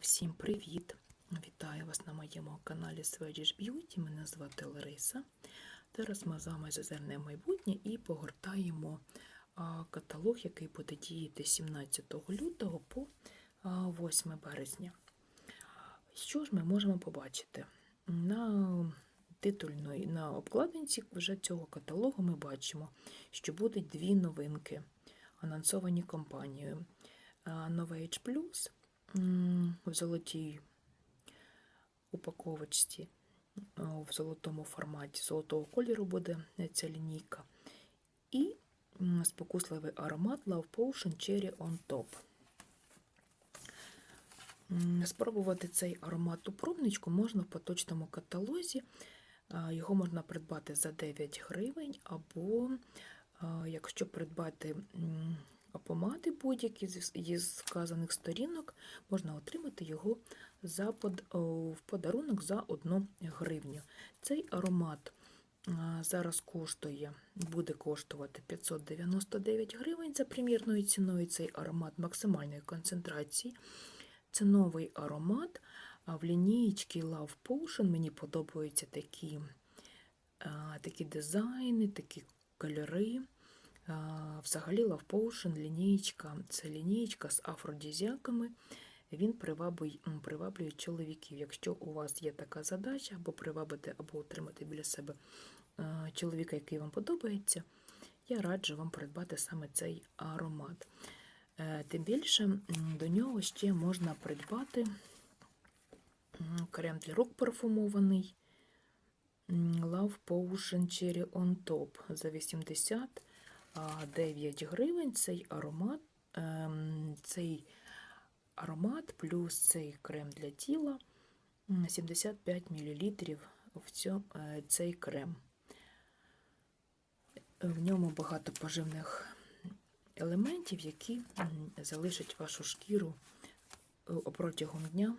Всім привіт! Вітаю вас на моєму каналі Swedish Beauty. Мене звати Лариса. Зараз ми з вами зазирнемо майбутнє і погортаємо каталог, який буде діяти 17 лютого по 8 березня. Що ж ми можемо побачити? На титульної на обкладинці вже цього каталогу ми бачимо, що будуть дві новинки, анонсовані компанією. Novage м, в золотій упаковочці, в золотому форматі, золотого кольору буде ця лінійка. І спокусливий аромат Love Potion Cherry on Top. Спробувати цей аромат у пробничку можна в поточному каталозі. Його можна придбати за 9 гривень, або якщо придбати м, помади будь-які з- із вказаних сторінок, можна отримати його за в подарунок за 1 гривню. Цей аромат зараз коштує, буде коштувати 599 гривень за примірною ціною. Цей аромат максимальної концентрації. Це новий аромат. А в лінієчці Love Potion мені подобаються такі, такі дизайни, такі кольори. Взагалі Love Potion лінієчка це лінієчка з афродізіаками. Він приваблює, приваблює чоловіків. Якщо у вас є така задача, або привабити, або отримати біля себе чоловіка, який вам подобається, я раджу вам придбати саме цей аромат. Е, Тим більше до нього ще можна придбати крем для рук парфумований Love Potion Cherry on Top за 89 гривень. Цей аромат, ем, цей аромат плюс цей крем для тіла 75 мл в цьо- е, цей крем. В ньому багато поживних елементів, які залишать вашу шкіру е, протягом дня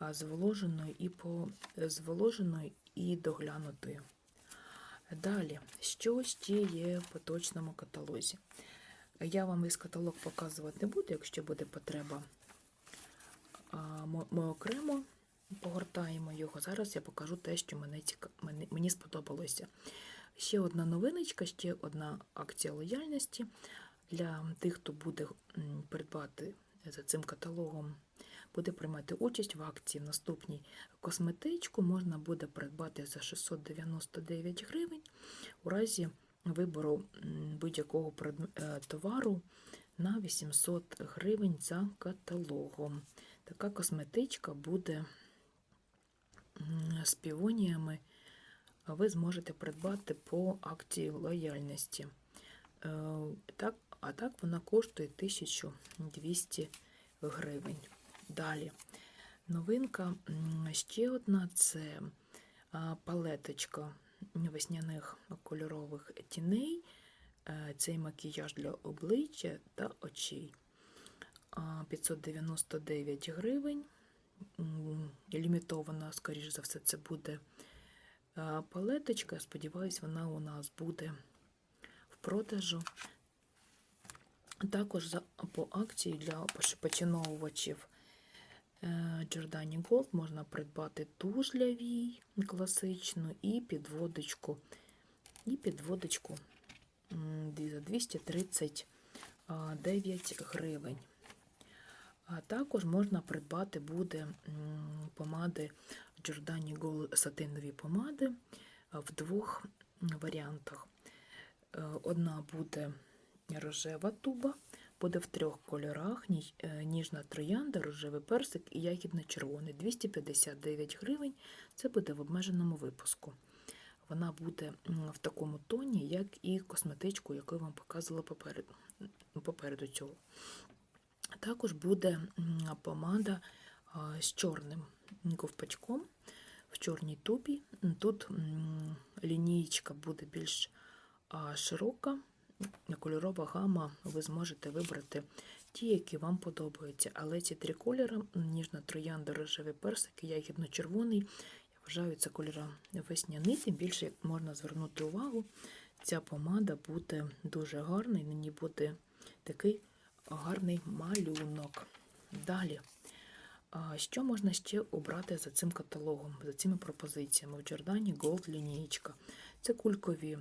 зволоженою і по зволоженою і доглянутою. Далі, що ще є в поточному каталозі? Я вам весь каталог показувати не буду, якщо буде потреба. Ми окремо погортаємо його. Зараз я покажу те, що мене, мені, сподобалося. Ще одна новиночка, ще одна акція лояльності для тих, хто буде придбати за цим каталогом, буде приймати участь в акції в наступній косметичку. Можна буде придбати за 699 гривень у разі вибору будь-якого е, товару на 800 гривень за каталогом. Така косметичка буде з півоніями ви зможете придбати по акції лояльності. Е, а так вона коштує 1200 гривень. Далі. Новинка ще одна це палеточка весняних кольорових тіней. Е, Цей макіяж для обличчя та очей. 599 гривень. Лімітована, скоріш за все, це буде палеточка. Сподіваюсь, вона у нас буде в продажу. Також по акції для поч- поціновувачів е, Gold можна придбати туш для вій класичну і підводочку. І підводочку за 239 гривень. Також можна придбати буде помади Giordani Gold сатинові помади в двох варіантах. Е, Одна буде рожева туба, буде в трьох кольорах: е, ніжна троянда, рожевий персик і ягідно-червоний. 259 гривень. Це буде в обмеженому випуску. Вона буде в такому тоні, як і косметичку, яку я вам показувала попереду, попереду цього. Також буде помада з чорним ковпачком в чорній тубі. Тут лінієчка буде більш широка, кольорова гама. Ви зможете вибрати ті, які вам подобаються. Але ці три кольори ніжна троянда, рожевий персик і ягідно-червоний. Я вважаю, це кольора весняні, тим більше можна звернути увагу. Ця помада буде дуже гарна і на ній буде такий гарний малюнок. Далі. Що можна ще обрати за цим каталогом, за цими пропозиціями? В Джордані Gold лінієчка. Це кулькові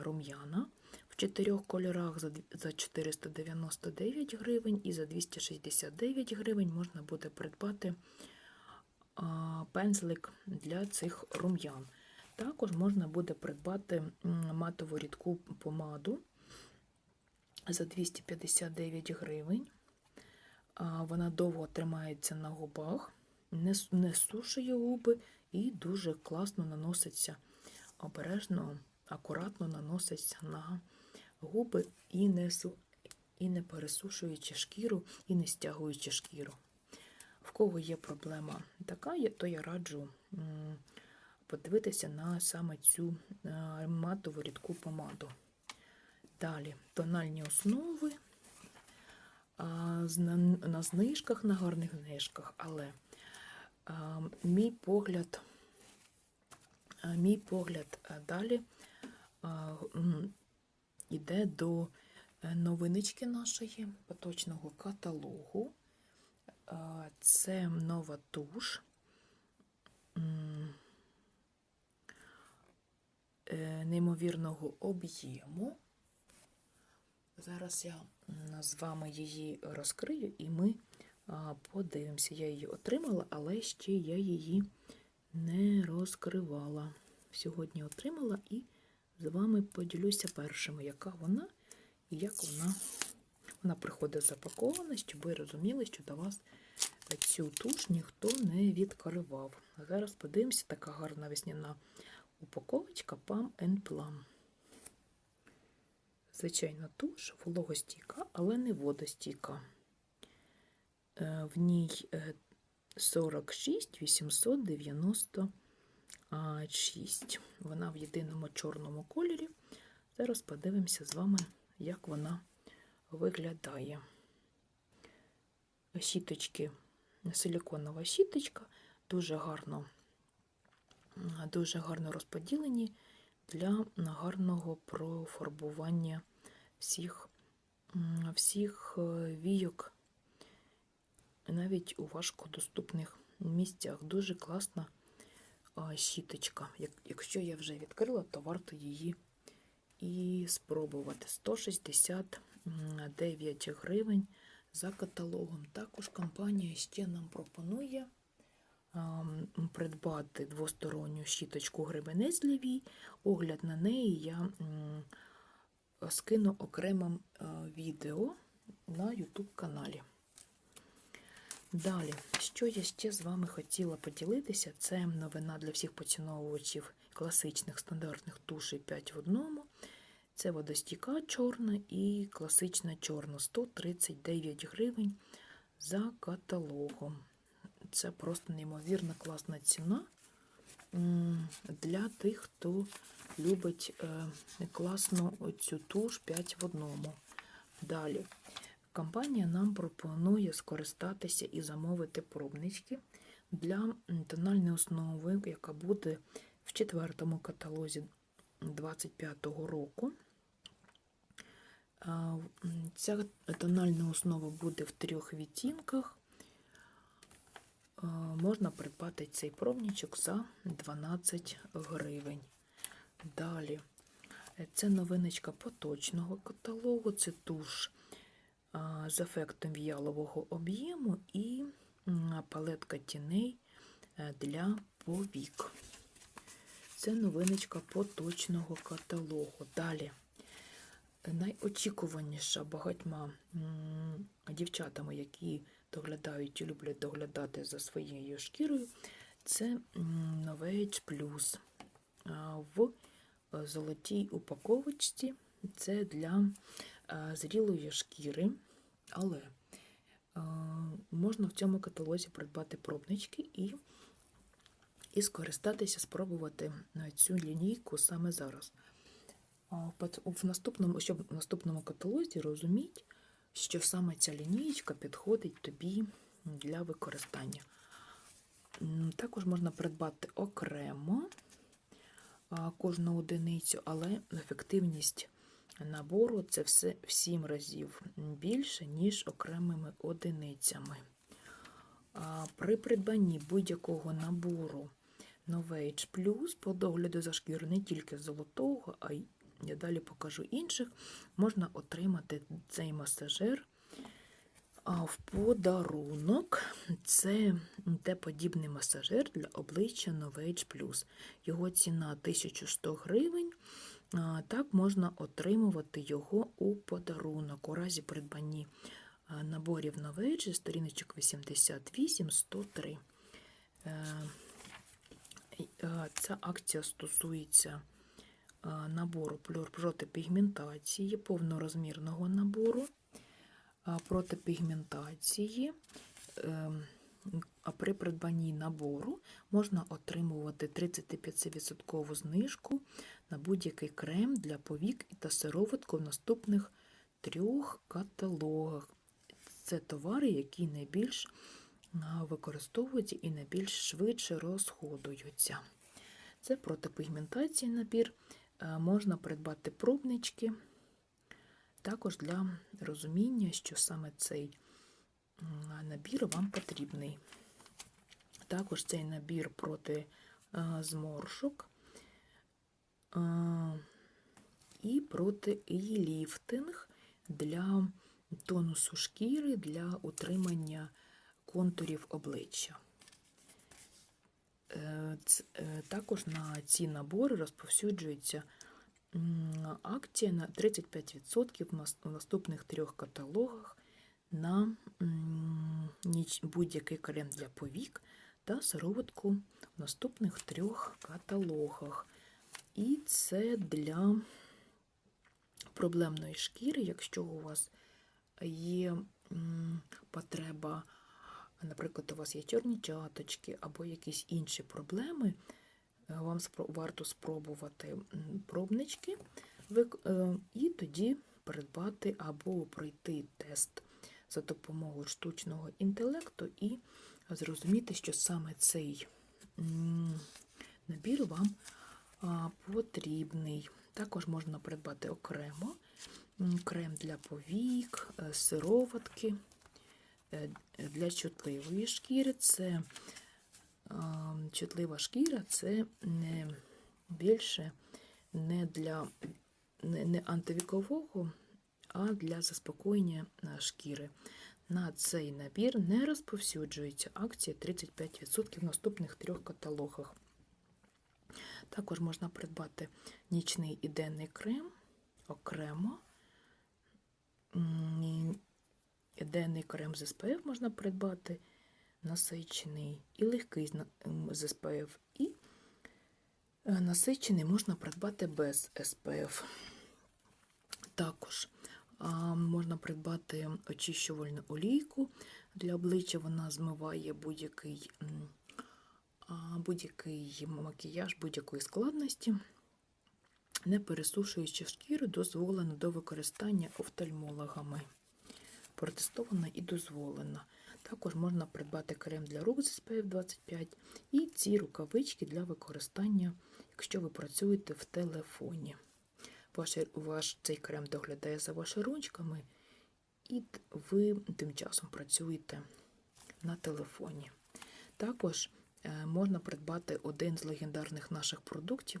рум'яна в чотирьох кольорах за 499 гривень і за 269 гривень можна буде придбати пензлик для цих рум'ян. Також можна буде придбати матову рідку помаду за 259 гривень. Вона довго тримається на губах, не сушує губи і дуже класно наноситься обережно, акуратно наноситься на губи і не, і не пересушуючи шкіру, і не стягуючи шкіру. В кого є проблема така, то я раджу подивитися на саме цю е, матову рідку помаду. Далі тональні основи на, знижках, на гарних знижках, але а, мій погляд, а, мій погляд а, далі іде до е, новинички нашої поточного каталогу. Це нова туш. е, Неймовірного об'єму. Зараз я з вами її розкрию і ми подивимося. Я її отримала, але ще я її не розкривала. Сьогодні отримала і з вами поділюся першими, яка вона і як вона, вона приходить запакована, щоб ви розуміли, що до вас цю туш ніхто не відкривав. А зараз подивимося, така гарна весняна упаковочка Pam Plum. Звичайно, туш вологостійка, але не водостійка. Е, В ній е, 46 896. Вона в єдиному чорному кольорі. Зараз подивимося з вами, як вона виглядає. Щіточки, силіконова щіточка, дуже гарно, дуже гарно розподілені для гарного профарбування всіх, всіх е, війок, навіть у важкодоступних місцях. Дуже класна щіточка. Якщо я вже відкрила, то варто її і спробувати. 169 гривень за каталогом. Також компанія ще нам пропонує придбати двосторонню щіточку гребенець для вій. Огляд на неї я скину окремим відео на YouTube каналі. Далі, що я ще з вами хотіла поділитися, це новина для всіх поціновувачів класичних стандартних тушей 5 в одному. Це водостійка чорна і класична чорна 139 гривень за каталогом. Це просто неймовірно класна ціна для тих, хто любить е, класну цю туш 5 в одному. Далі. Компанія нам пропонує скористатися і замовити пробнички для тональної основи, яка буде в четвертому каталозі 25-го року. Ця тональна основа буде в трьох відтінках. Можна придбати цей пробничок за 12 гривень. Далі. Це новиночка поточного каталогу, це туш з ефектом в'ялового об'єму і палетка тіней е, для повік. Це новиночка поточного каталогу. Далі найочікуваніша багатьма дівчатами, які доглядають і люблять доглядати за своєю шкірою, це Novage Plus в е, золотій упаковочці. Це для е, зрілої шкіри, але е, можна в цьому каталозі придбати пробнички і, і скористатися, спробувати е, цю лінійку саме зараз. В наступному, щоб в наступному каталозі розуміть, що саме ця лінієчка підходить тобі для використання. Також можна придбати окремо кожну одиницю, але ефективність набору це все в 7 разів більше, ніж окремими одиницями. При придбанні будь-якого набору Novage Plus по догляду за шкірою не тільки золотого, а й я далі покажу інших, можна отримати цей масажер в подарунок. Це Т-подібний масажер для обличчя Novage Plus. Його ціна 1100 гривень. Так можна отримувати його у подарунок у разі придбанні наборів Novage, сторіночок 88-103. Е, і, е, Ця акція стосується е, набору проти пігментації, повнорозмірного набору а, проти пігментації. Ем, А при придбанні набору можна отримувати 35% знижку на будь-який крем для повік та сироватку в наступних трьох каталогах. Це товари, які найбільш використовуються і найбільш швидше розходуються. Це протипігментації набір. Можна придбати пробнички, також для розуміння, що саме цей набір вам потрібний. Також цей набір проти зморшок і проти ліфтинг для тонусу шкіри для утримання контурів обличчя. Е, е, Також на ці набори розповсюджується акція на 35% в наступних трьох каталогах на будь-який крем для повік та сироватку в наступних трьох каталогах. І це для проблемної шкіри, якщо у вас є потреба, наприклад, у вас є чорні чаточки або якісь інші проблеми, вам варто спробувати пробнички е, і тоді придбати або пройти тест за допомогою штучного інтелекту і зрозуміти, що саме цей набір вам потрібний. Також можна придбати окремо крем для повік, е, сироватки е, для чутливої шкіри. Це чутлива шкіра це не більше не для не, антивікового, а для заспокоєння е, шкіри. На цей набір не розповсюджується акція 35% в наступних трьох каталогах. Також можна придбати нічний і денний крем окремо. Денний крем з SPF можна придбати насичений і легкий з SPF, і е, насичений можна придбати без SPF. Також можна придбати очищувальну олійку для обличчя. Вона змиває будь-який будь-який макіяж будь-якої складності, не пересушуючи шкіру, дозволено до використання офтальмологами. Протестована і дозволена. Також можна придбати крем для рук з SPF 25 і ці рукавички для використання, якщо ви працюєте в телефоні. Ваш, ваш цей крем доглядає за вашими ручками, і ви тим часом працюєте на телефоні. Також можна придбати один з легендарних наших продуктів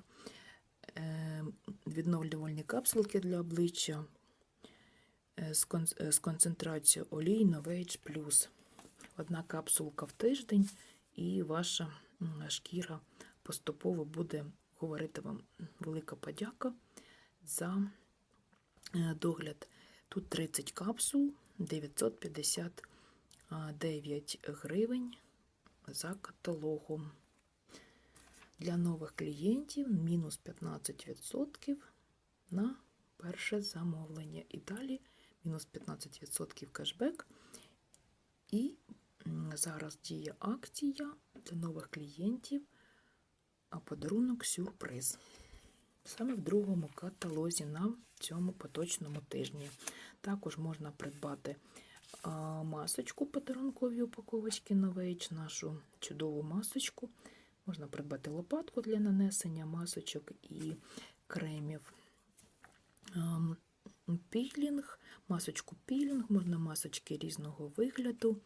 е, відновлювальні капсулки для обличчя е, з кон- е, з концентрацією олій Novage Plus. Одна капсулка в тиждень, і ваша шкіра поступово буде говорити вам велика подяка за е, догляд. Тут 30 капсул, 959 гривень за каталогом. Для нових клієнтів мінус 15% на перше замовлення. І далі мінус 15% кешбек. І зараз діє акція для нових клієнтів, подарунок сюрприз. Саме в другому каталозі на цьому поточному тижні. Також можна придбати масочку подарункові упаковочки Novage, нашу чудову масочку. Можна придбати лопатку для нанесення масочок і кремів. Пілінг, масочку пілінг, можна масочки різного вигляду.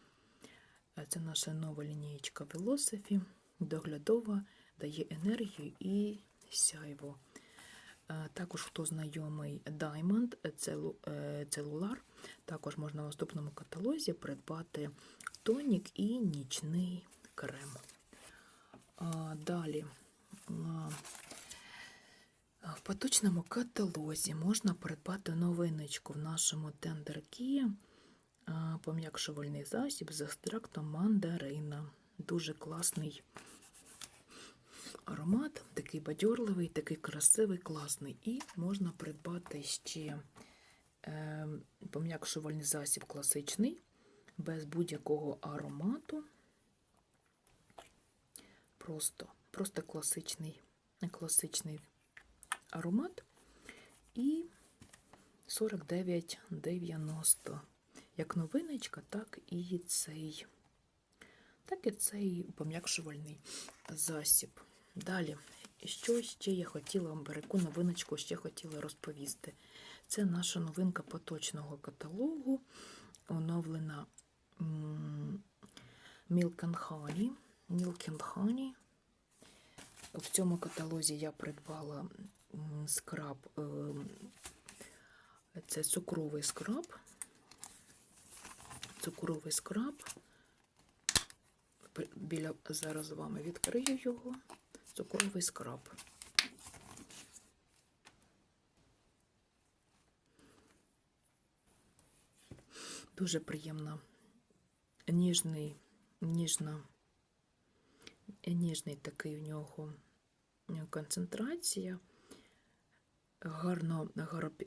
Це наша нова лінієчка Velocity, доглядова, дає енергію і сяйво. Також, хто знайомий Diamond целу- Cellular, також можна в наступному каталозі придбати тонік і нічний крем. Далі. В поточному каталозі можна придбати новиночку в нашому тендеркі пом'якшувальний засіб з екстрактом мандарина. Дуже класний аромат, такий бадьорливий, такий красивий, класний. І можна придбати ще пом'якшувальний засіб класичний, без будь-якого аромату. Просто, просто класичний, класичний аромат. І 49,90. Як новиночка, так і цей, так і цей пом'якшувальний засіб. Далі, що ще я хотіла вам яку новиночку ще хотіла розповісти. Це наша новинка поточного каталогу, оновлена Milk and Honey. Milk and Honey. В цьому каталозі я придбала скраб, е, це цукровий скраб. Цукровий скраб. Біля зараз з вами відкрию його. Цукровий скраб. Дуже приємна, ніжний, ніжна, ніжний такий у нього концентрація, гарно,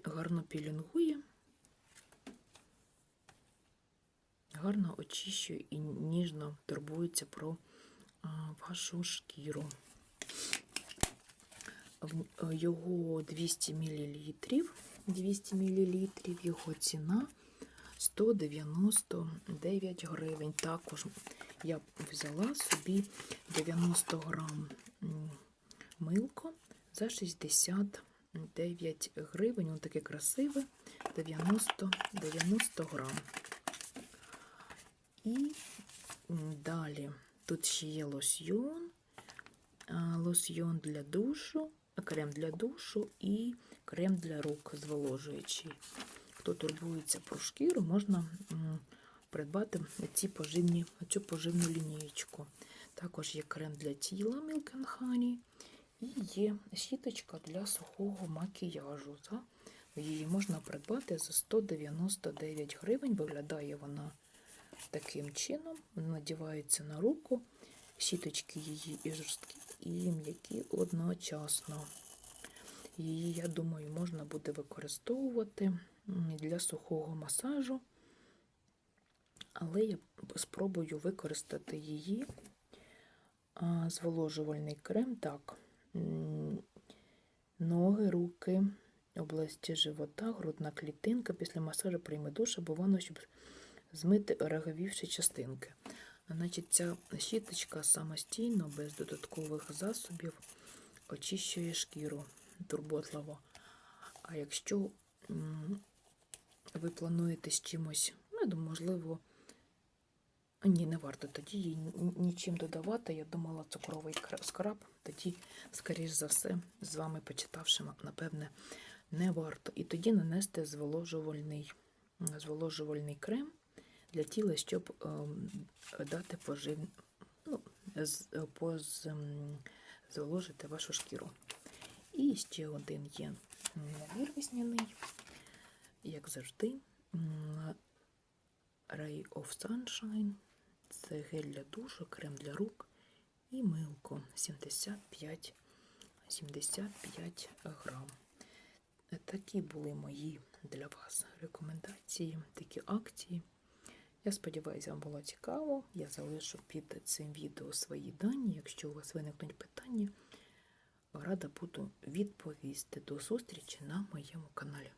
гарно, пілінгує, гарно очищує і ніжно турбується про вашу шкіру. Його 200 мл, 200 мл, його ціна 199 гривень. Також я взяла собі 90 грам милко за 69 гривень. Воно таке красиве, 90, 90 грам. І далі тут ще є лосьйон, лосьйон для душу, крем для душу і крем для рук зволожуючий. Хто турбується про шкіру, можна придбати ці поживні, цю поживну лінієчку. Також є крем для тіла Milk and Honey і є щіточка для сухого макіяжу. Її можна придбати за 199 гривень. Виглядає вона таким чином. Надівається на руку. Щіточки її і жорсткі, і м'які одночасно. Її, я думаю, можна буде використовувати для сухого масажу, але я спробую використати її зволожувальний крем. Так, ноги, руки, області живота, грудна клітинка. Після масажу прийме душ або ванну, щоб змити роговівші частинки. Значить, ця щіточка самостійно, без додаткових засобів, очищує шкіру турботливо. А якщо ви плануєте з чимось, ну, я думаю, можливо, ні, не варто тоді її нічим додавати. Я думала, цукровий скраб, тоді, скоріш за все, з вами почитавши, напевне, не варто. І тоді нанести зволожувальний, зволожувальний крем для тіла, щоб ем, дати пожив, ну, поз, зволожити вашу шкіру. І ще один є набір весняний, як завжди. Ray of Sunshine. Це гель для душу, крем для рук і милко 75, 75 грам. Такі були мої для вас рекомендації, такі акції. Я сподіваюся, вам було цікаво. Я залишу під цим відео свої дані. Якщо у вас виникнуть питання, рада буду відповісти. До зустрічі на моєму каналі.